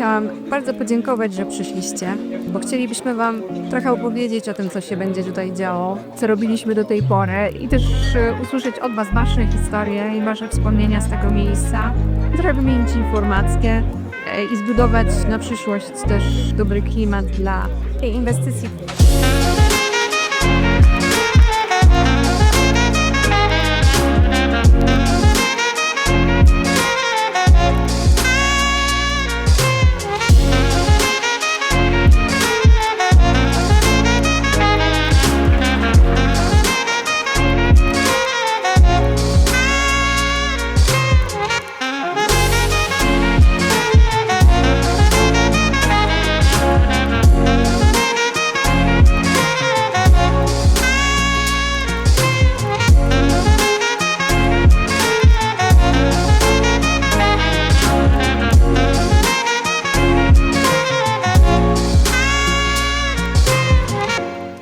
chciałam bardzo podziękować, że przyszliście, bo chcielibyśmy Wam trochę opowiedzieć o tym, co się będzie tutaj działo, co robiliśmy do tej pory i też e, usłyszeć od Was Wasze historie i Wasze wspomnienia z tego miejsca, trochę wymienić informacje e, i zbudować na przyszłość też dobry klimat dla tej inwestycji.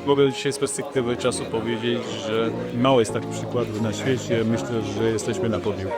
Mogę dzisiaj z perspektywy czasu powiedzieć, że mało jest takich przykładów na świecie. Myślę, że jesteśmy na podium.